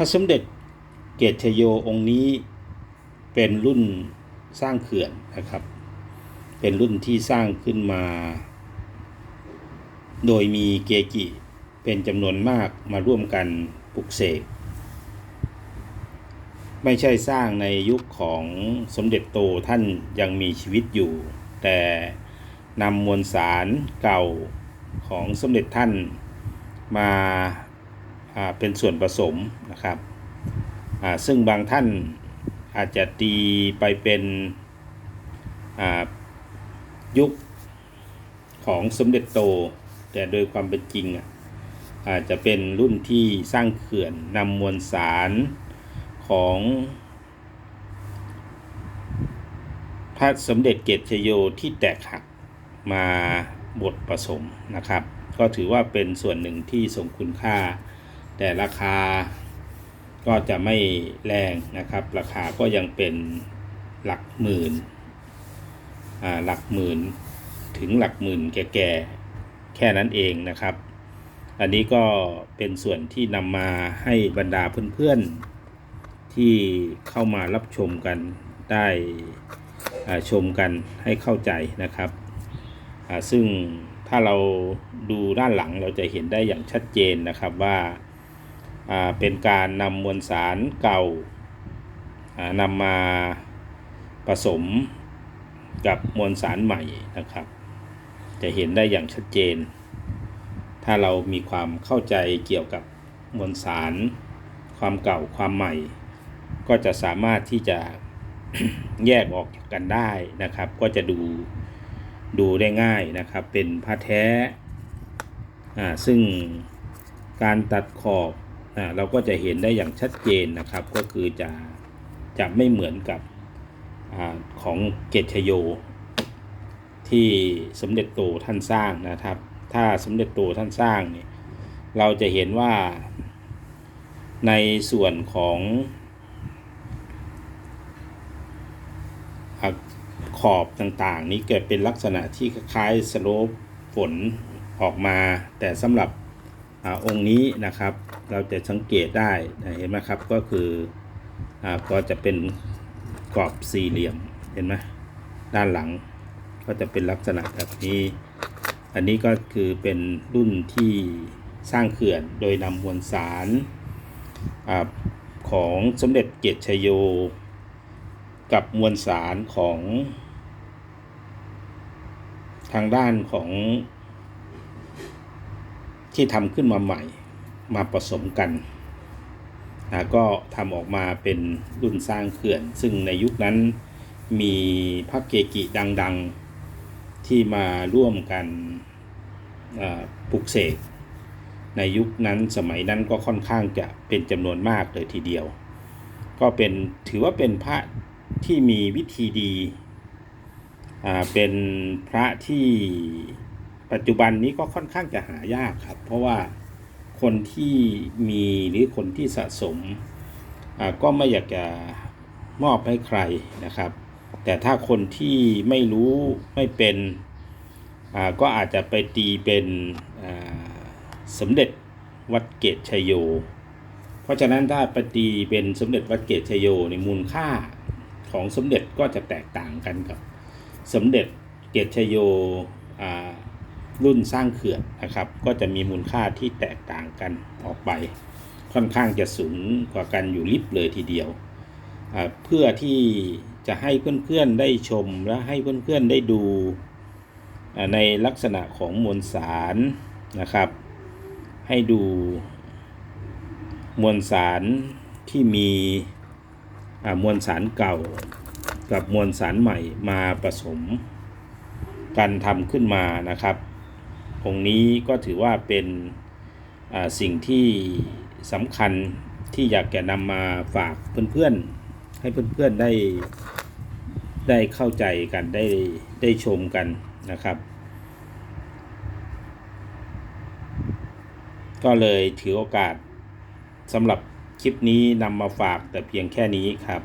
พระสมเด็จเกตชโยองค์นี้เป็นรุ่นสร้างเขื่อนนะครับ เป็นรุ่นที่สร้างขึ้นมา โดยมีเกจิเป็นจำนวนมากมาร่วมกันปลุกเสกไม่ใช่สร้างในยุคของสมเด็จโตท่านยังมีชีวิตอยู่ แต่นำมวลสารเก่าของสมเด็จท่านมา เป็นส่วนผสมนะครับซึ่งบางท่านอาจจะตีไปเป็นยุคของสมเด็จโต แต่โดยความเป็นจริงอาจจะเป็นรุ่นที่สร้างเขื่อนนำมวลสารของพระสมเด็จเกตชโยที่แตกหักมาบทผสมนะครับ ก็ถือว่าเป็นส่วนหนึ่งที่ทรงคุณค่า แต่ราคาก็จะไม่แรงนะครับ ราคาก็ยังเป็นหลักหมื่นอ่าหลักหมื่นถึงหลักหมื่นแก่ๆแค่นั้นเองนะครับ อันนี้ก็เป็นส่วนที่นำมาให้บรรดาเพื่อนๆ ที่เข้ามารับชมกันได้ชมกันให้เข้าใจนะครับซึ่งถ้าเราดูด้านหลังเราจะเห็นได้อย่างชัดเจนนะครับว่า เป็นการนำมวลสารเก่าานำมาผสมกับมวลสารใหม่นะครับ จะเห็นได้อย่างชัดเจน ถ้าเรามีความเข้าใจเกี่ยวกับมวลสาร ความเก่าความใหม่ ก็จะสามารถที่จะแยกออกจากกันได้นะครับ ก็จะดูดูได้ง่ายนะครับ เป็นผ้าแท้อ่าซึ่งการตัดขอบ เราก็จะเห็นได้อย่างชัดเจนนะครับ ก็คือจะจะไม่เหมือนกับอของเกตชโย ที่สมเด็จโตท่านสร้างนะครับ ถ้าสมเด็จโตท่านสร้างเนี่ยเราจะเห็นว่าในส่วนของอขอบต่างๆ นี้เกิดเป็นลักษณะที่คล้ายสโลปฝนออกมา แต่สำหรับ อองค์นี้นะครับ เราจะสังเกตได้เห็นไหมครับก็คืออก็จะเป็นกรอบสี่เหลี่ยมเห็นไหมด้านหลังก็จะเป็นลักษณะแบบนี้ อันนี้ก็คือเป็นรุ่นที่สร้างเขื่อนโดยนำมวลสารอของสมเด็จเกตชโย กับมวลสารของทางด้านของ ที่ทำขึ้นมาใหม่มาผสมกันนะก็ทำออกมาเป็นรุ่นสร้างเขื่อน ซึ่งในยุคนั้นมีพระเกกิดังๆที่มาร่วมกันปลุกเสกในยุคนั้นสมัยนั้นก็ค่อนข้างจะเป็นจำนวนมากเลยทีเดียว ก็เป็นถือว่าเป็นพระที่มีวิธีดี เป็นพระที่ ปัจจุบันนี้ก็ค่อนข้างจะหายากครับ เพราะว่าคนที่มีหรือคนที่สะสมก็ไม่อยากจะมอบให้ใครนะครับ แต่ถ้าคนที่ไม่รู้ไม่เป็นก็อาจจะไปตีเป็นสมเด็จวัดเกตชยโย เพราะฉะนั้นถ้าปฏิเป็นสมเด็จวัดเกตชโยในมูลค่าของสมเด็จก็จะแตกต่างกันกับ สมเด็จเกตชโย รุ่นสร้างเขื่อนนะครับ ก็จะมีมูลค่าที่แตกต่างกันออกไป ค่อนข้างจะสูงกว่ากันอยู่ลิบเลยทีเดียว เพื่อที่จะให้เพื่อนๆได้ชมและให้เพื่อนๆได้ดูในลักษณะของมวลสารนะครับ ให้ดูมวลสารที่มีมวลสารเก่ากับมวลสารใหม่มาผสมกันทำขึ้นมานะครับ องค์นี้ก็ถือว่าเป็นสิ่งที่สำคัญที่อยากจะนำมาฝากเพื่อนๆ ให้เพื่อนๆได้ได้เข้าใจกันได้ได้ชมกันนะครับ ก็เลยถือโอกาสสำหรับคลิปนี้นำมาฝากแต่เพียงแค่นี้ครับ